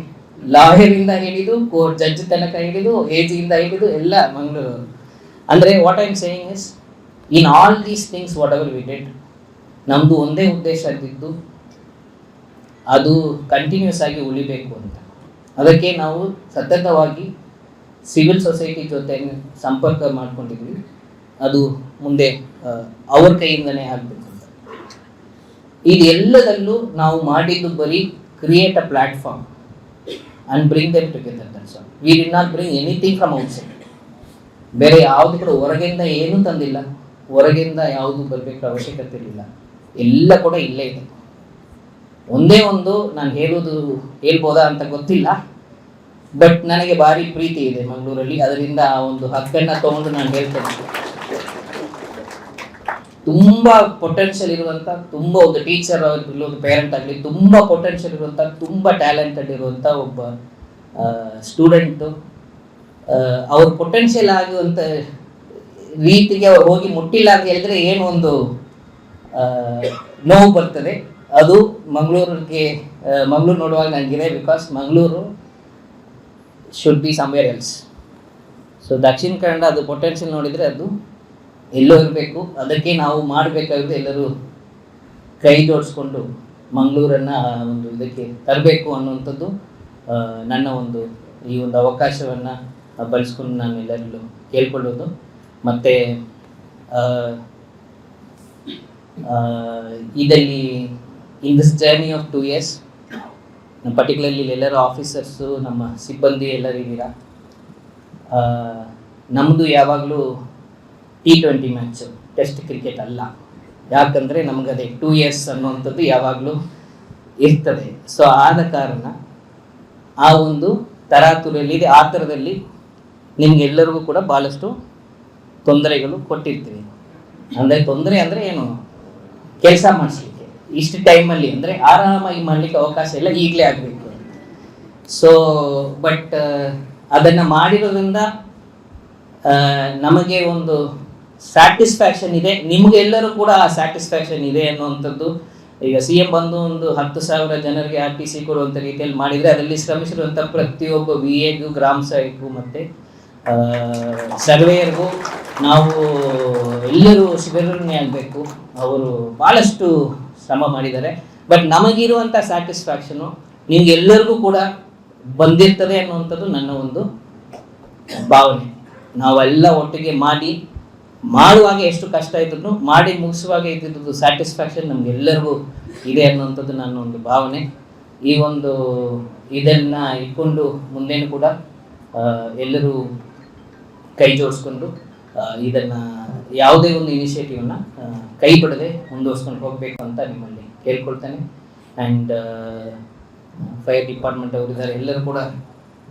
ಲಾಯರಿಂದ ಹಿಡಿದು ಕೋರ್ಟ್ ಜಡ್ಜ್ ತನಕ ಹಿಡಿದು ಏಜಿಂದ ಹಿಡಿದು ಎಲ್ಲ ಮಂಗಳೂರು. ಅಂದರೆ what I am saying is in all these things whatever we did ಒಂದೇ ಉದ್ದೇಶ ಇದ್ದಿದ್ದು, ಅದು ಕಂಟಿನ್ಯೂಸ್ ಆಗಿ ಉಳಿಬೇಕು ಅಂತ. ಅದಕ್ಕೆ ನಾವು ಸತತವಾಗಿ ಸಿವಿಲ್ ಸೊಸೈಟಿ ಜೊತೆ ಸಂಪರ್ಕ ಮಾಡ್ಕೊಂಡಿದ್ವಿ ಅದು ಮುಂದೆ ಅವ್ರ ಕೈಯಿಂದನೇ ಆಗಬೇಕು ಅಂತ. ಇದೆಲ್ಲದಲ್ಲೂ ನಾವು ಮಾಡಿದ್ದು ಬರೀ create a platform and bring them together that's all we did not bring anything from outside ಬೇರೆ ಯಾವುದು ಕೂಡ ಹೊರಗಿಂದ ಏನೂ ತಂದಿಲ್ಲ. ಹೊರಗಿಂದ ಯಾವುದು ಬರಬೇಕು ಅವಶ್ಯಕತೆ ಇರಲಿಲ್ಲ ಎಲ್ಲ ಕೂಡ ಇಲ್ಲೇ ಇದೆ. ಒಂದೇ ಒಂದು ನಾನು ಹೇಳೋದು ಹೇಳ್ಬೋದಾ ಅಂತ ಗೊತ್ತಿಲ್ಲ. ಬಟ್ ನನಗೆ ಭಾರಿ ಪ್ರೀತಿ ಇದೆ ಮಂಗಳೂರಲ್ಲಿ. ಅದರಿಂದ ಆ ಒಂದು ಹಕ್ಕನ್ನು ತೊಗೊಂಡು ನಾನು ಹೇಳ್ತೇನೆ. ತುಂಬ ಪೊಟೆನ್ಷಿಯಲ್ ಇರುವಂಥ ತುಂಬ ಒಂದು ಟೀಚರ್ ಆಗಲಿ ಒಂದು ಪೇರೆಂಟ್ ಆಗಲಿ, ತುಂಬ ಪೊಟೆನ್ಷಿಯಲ್ ಇರುವಂಥ ತುಂಬ ಟ್ಯಾಲೆಂಟೆಡ್ ಇರುವಂಥ ಒಬ್ಬ ಸ್ಟೂಡೆಂಟು ಅವ್ರ ಪೊಟೆನ್ಷಿಯಲ್ ಆಗುವಂಥ ರೀತಿಗೆ ಅವ್ರು ಹೋಗಿ ಮುಟ್ಟಿಲ್ಲ ಅಂತ ಹೇಳಿದ್ರೆ ಏನು ಒಂದು ನೋವು ಬರ್ತದೆ. ಅದು ಮಂಗಳೂರಿಗೆ ಮಂಗಳೂರು ನೋಡುವಾಗ ನನಗಿದೆ because Mangaluru should be somewhere else so Dakshina Kannada ಅದು ಪೊಟೆನ್ಷಿಯಲ್ ನೋಡಿದರೆ ಅದು ಎಲ್ಲೋ ಇರಬೇಕು ಅದಕ್ಕೆ ನಾವು ಮಾಡಬೇಕಾದ್ರೆ ಎಲ್ಲರೂ ಕೈ ಜೋಡಿಸ್ಕೊಂಡು ಮಂಗಳೂರನ್ನು ಒಂದು ಇದಕ್ಕೆ ತರಬೇಕು ಅನ್ನುವಂಥದ್ದು ನನ್ನ ಒಂದು ಈ ಒಂದು ಅವಕಾಶವನ್ನು ಬಳಸ್ಕೊಂಡು ನಾನು ಎಲ್ಲರಲ್ಲೂ ಕೇಳ್ಕೊಳ್ಳೋದು. ಮತ್ತು ಇದರಲ್ಲಿ in this journey of two years particularly ಎಲ್ಲರೂ ಆಫೀಸರ್ಸು ನಮ್ಮ ಸಿಬ್ಬಂದಿ ಎಲ್ಲರೂ ಇದ್ದೀರಾ? ನಮ್ಮದು ಯಾವಾಗಲೂ T twenty match test cricket ಅಲ್ಲ. ಯಾಕಂದರೆ ನಮಗದೇ ಟೂ ಇಯರ್ಸ್ ಅನ್ನುವಂಥದ್ದು ಯಾವಾಗಲೂ ಇರ್ತದೆ. ಸೊ ಆದ ಕಾರಣ ಆ ಒಂದು ತರಾತುರಿಯಲ್ಲಿ, ಆ ಥರದಲ್ಲಿ ನಿಮಗೆಲ್ಲರಿಗೂ ಕೂಡ ಭಾಳಷ್ಟು ತೊಂದರೆಗಳು ಕೊಟ್ಟಿರ್ತೀವಿ. ಅಂದರೆ ತೊಂದರೆ ಅಂದರೆ ಏನು? ಕೆಲಸ ಮಾಡಿಸ್ಲಿಕ್ಕೆ. ಇಷ್ಟು ಟೈಮಲ್ಲಿ ಅಂದರೆ ಆರಾಮಾಗಿ ಮಾಡಲಿಕ್ಕೆ ಅವಕಾಶ ಇಲ್ಲ ಈಗಲೇ ಆಗಬೇಕು. ಸೊ ಬಟ್ ಅದನ್ನು ಮಾಡಿರೋದ್ರಿಂದ ನಮಗೆ ಒಂದು ಸ್ಯಾಟಿಸ್ಫ್ಯಾಕ್ಷನ್ ಇದೆ. ನಿಮಗೆಲ್ಲರೂ ಕೂಡ ಆ ಸ್ಯಾಟಿಸ್ಫ್ಯಾಕ್ಷನ್ ಇದೆ ಅನ್ನುವಂಥದ್ದು. ಈಗ ಸಿ ಎಂ ಬಂದು ಒಂದು ಹತ್ತು ಸಾವಿರ ಜನರಿಗೆ ಆರ್ ಟಿ ಸಿ ಕೊಡುವಂಥ ರೀತಿಯಲ್ಲಿ ಮಾಡಿದರೆ ಅದರಲ್ಲಿ ಶ್ರಮಿಸಿರುವಂಥ ಪ್ರತಿಯೊಬ್ಬ ವಿ ಎಗೂ ಗ್ರಾಮ ಸಹಾಯಕ್ಕೂ ಮತ್ತು ಸರ್ವೇಯರ್ಗೂ ನಾವು ಎಲ್ಲರೂ ಶಿಬಿರನ್ನೇ ಆಗಬೇಕು. ಅವರು ಭಾಳಷ್ಟು ಶ್ರಮ ಮಾಡಿದ್ದಾರೆ. ಬಟ್ ನಮಗಿರುವಂಥ ಸ್ಯಾಟಿಸ್ಫ್ಯಾಕ್ಷನು ನಿಮಗೆಲ್ಲರಿಗೂ ಕೂಡ ಬಂದಿರ್ತದೆ ಅನ್ನುವಂಥದ್ದು ನನ್ನ ಒಂದು ಭಾವನೆ. ನಾವೆಲ್ಲ ಒಟ್ಟಿಗೆ ಮಾಡಿ ಮಾಡುವಾಗ ಎಷ್ಟು ಕಷ್ಟ ಇದ್ರು ಮಾಡಿ ಮುಗಿಸುವಾಗ ಇದ್ದಿದ್ದು ಸ್ಯಾಟಿಸ್ಫ್ಯಾಕ್ಷನ್ ನಮಗೆಲ್ಲರಿಗೂ ಇದೆ ಅನ್ನುವಂಥದ್ದು ನನ್ನ ಒಂದು ಭಾವನೆ. ಈ ಒಂದು ಇದನ್ನು ಇಟ್ಕೊಂಡು ಮುಂದೇನು ಕೂಡ ಎಲ್ಲರೂ ಕೈ ಜೋಡಿಸ್ಕೊಂಡು ಇದನ್ನು ಯಾವುದೇ ಒಂದು ಇನಿಷಿಯೇಟಿವನ್ನ ಕೈ ಬಿಡದೆ ಮುಂದುವರ್ಸ್ಕೊಂಡು ಹೋಗಬೇಕು ಅಂತ ನಿಮ್ಮಲ್ಲಿ ಕೇಳ್ಕೊಳ್ತೇನೆ. ಆ್ಯಂಡ್ ಫೈರ್ ಡಿಪಾರ್ಟ್ಮೆಂಟ್ ಅವರಿದ್ದಾರೆ ಎಲ್ಲರೂ ಕೂಡ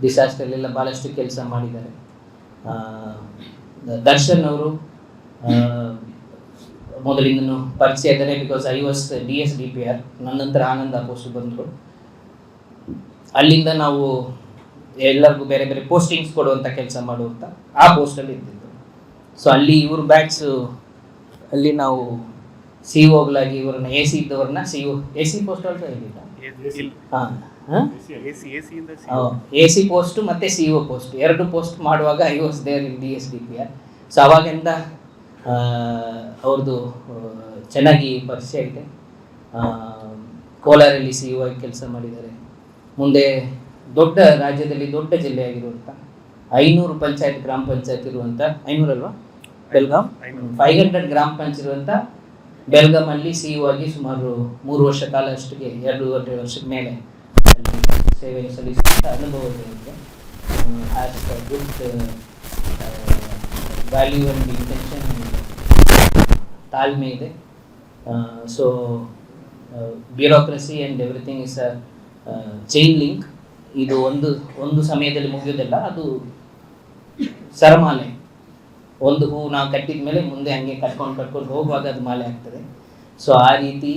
ಡಿಸಾಸ್ಟರ್ಲೆಲ್ಲ ಭಾಳಷ್ಟು ಕೆಲಸ ಮಾಡಿದ್ದಾರೆ. ದರ್ಶನ್ ಅವರು ಮೊದಲಿಂದನೂ ಪರಿಚಯ ಇದ್ದಾರೆ because I was D S D P R ನನ್ನ ನಂತರ ಆನಂದ ಪೋಸ್ಟ್ ಬಂದರು. ಅಲ್ಲಿಂದ ನಾವು ಎಲ್ಲರಿಗೂ ಬೇರೆ ಬೇರೆ ಪೋಸ್ಟಿಂಗ್ಸ್ ಕೊಡುವಂಥ ಕೆಲಸ ಮಾಡುವಂಥ ಆ ಪೋಸ್ಟಲ್ಲಿ ಇದ್ದಿದ್ದು. ಸೊ ಅಲ್ಲಿ ಇವ್ರ ಬ್ಯಾಟ್ಸು ಅಲ್ಲಿ ನಾವು ಸಿ ಒಗಳಾಗಿ ಇವ್ರನ್ನ A C ಇದ್ದವ್ರನ್ನ C O A C post ಅಂತ ಹೇಳಿಲ್ಲ ಹಾಂ. ಹಾಂ? ಎ ಸಿ ಪೋಸ್ಟ್ ಮತ್ತು ಸಿ ಒ ಪೋಸ್ಟ್ ಎರಡು ಪೋಸ್ಟ್ ಮಾಡುವಾಗ I was there in D S D P R so ಅವಾಗಿಂದ ಅವ್ರದ್ದು ಚೆನ್ನಾಗಿ ಪರಿಚಯ ಇದೆ ಕೋಲಾರಲ್ಲಿ ಸಿ ಆಗಿ ಕೆಲಸ ಮಾಡಿದ್ದಾರೆ ಮುಂದೆ ದೊಡ್ಡ ರಾಜ್ಯದಲ್ಲಿ ದೊಡ್ಡ ಜಿಲ್ಲೆಯಾಗಿರುವಂಥ ಐನೂರು ಪಂಚಾಯತ್ ಗ್ರಾಮ ಪಂಚಾಯತ್ ಇರುವಂಥ ಐನೂರಲ್ವಾ ಬೆಲ್ಗಾಮ್ ಫೈವ್ ಹಂಡ್ರೆಡ್ ಗ್ರಾಮ ಪಂಚಾಯತ್ ಇರುವಂಥ ಬೆಲ್ಗಾಮಲ್ಲಿ ಸಿ ಇ ಆಗಿ ಸುಮಾರು ಮೂರು ವರ್ಷ ಕಾಲ ಅಷ್ಟಿಗೆ ಎರಡೂವರೆ ವರ್ಷದ ಮೇಲೆ ಸೇವೆ ಸಲ್ಲಿಸುವಂಥ ಅನುಭವ ಇದೆ has good value and intention ತಾಳ್ಮೆ ಇದೆ so bureaucracy and everything is a chain link ಇದು ಒಂದು ಒಂದು ಸಮಯದಲ್ಲಿ ಮುಗಿಯೋದಿಲ್ಲ ಅದು ಸರಮಾಲೆ. ಒಂದು ಹೂ ನಾವು ಕಟ್ಟಿದ ಮೇಲೆ ಮುಂದೆ ಹಂಗೆ ಕಟ್ಕೊಂಡು ಕಟ್ಕೊಂಡು ಹೋಗುವಾಗ ಅದು ಮಾಲೆ ಆಗ್ತದೆ. ಸೊ ಆ ರೀತಿ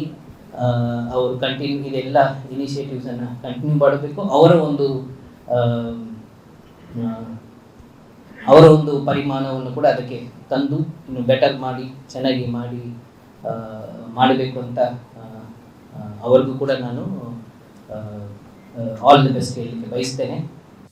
ಅವರು ಕಂಟಿನ್ಯೂ ಇದೆಲ್ಲ ಇನಿಷಿಯೇಟಿವ್ಸನ್ನು ಕಂಟಿನ್ಯೂ ಮಾಡಬೇಕು. ಅವರ ಒಂದು ಅವರ ಒಂದು ಪರಿಮಾಣವನ್ನು ಕೂಡ ಅದಕ್ಕೆ ತಂದು ಇನ್ನು ಬೆಟರ್ ಮಾಡಿ, ಚೆನ್ನಾಗಿ ಮಾಡಿ ಮಾಡಬೇಕು ಅಂತ ಅವ್ರಿಗೂ ಕೂಡ ನಾನು ಆಲ್ ದಿ ಬೆಸ್ಟ್ ಹೇಳಲಿಕ್ಕೆ ಬಯಸ್ತೇನೆ.